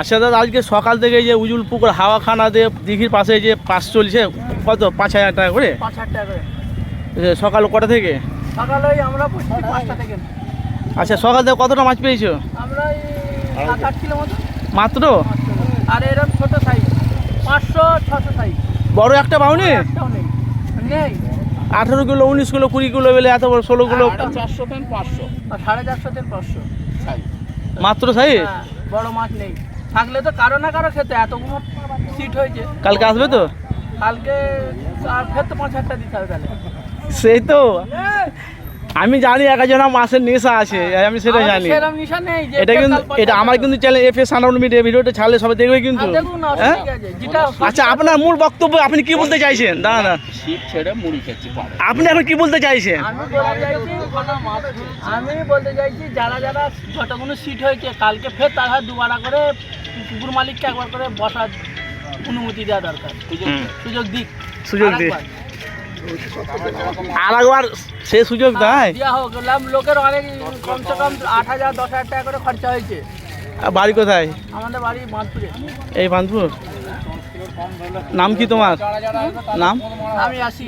আচ্ছা দাদা আজকে সকাল থেকে যে উজুল পুকুর হাওয়া খানা দিয়ে দিঘির পাশে যে পাস চলছে কত? পাঁচ হাজার টাকা করে? পাঁচ হাজার টাকা করে। সকাল কটা থেকে? সকালে ওই আমরা পাঁচটা থেকে। আচ্ছা সকাল থেকে কতটা মাছ পেয়েছ? আমরা এই সাত আট কিলো মতো। মাত্র? আর এরকম ছোট সাইজ। পাঁচশো ছশো সাইজ। বড় একটা পাওনি নেই নেই। আঠেরো কিলো উনিশ কিলো কুড়ি কিলো বেলে এত বড় ষোলো কিলো? চারশো পেন পাঁচশো। আর সাড়ে চারশো পাঁচশো। মাত্র সাইজ? হ্যাঁ, বড় মাছ নেই। থাকলে তো কারও না কারও খেতে এতগুলো সিট হয়েছে। কালকে আসবে তো? কালকে আর ফের তো পাঁচ হাজারটা দিতে হবে তাহলে। সেই তো। আমি জানি এক একজন মাছের নেশা আছে আমি সেটা জানি। এটা কিন্তু এটা আমার কিন্তু চ্যানেল এফ এস সানাউন মিডিয়া ভিডিওটা ছাড়লে সবাই দেখবে কিন্তু। হ্যাঁ যেটা আচ্ছা আপনার মূল বক্তব্য আপনি কি বলতে চাইছেন? দাঁড়া না শীত ছেড়ে মুড়ি খেতে পারে। আপনি এখন কি বলতে চাইছেন? আমি বলতে চাইছি যারা যারা যতগুলো সিট হয়েছে কালকে ফের তার হাত দুবারা করে পুকুর মালিককে একবার করে বসার অনুমতি দেওয়া দরকার। সুযোগ দিক। সুযোগ দিক। আর একবার সে সুযোগ দেয় লোকের অনেক কমসে কম আট হাজার দশ হাজার টাকা করে খরচা হয়েছে। বাড়ি কোথায়? আমাদের বাড়ি বাঁধপুরে এই বাঁধপুর নাম কি তোমার? নাম? আমি আসি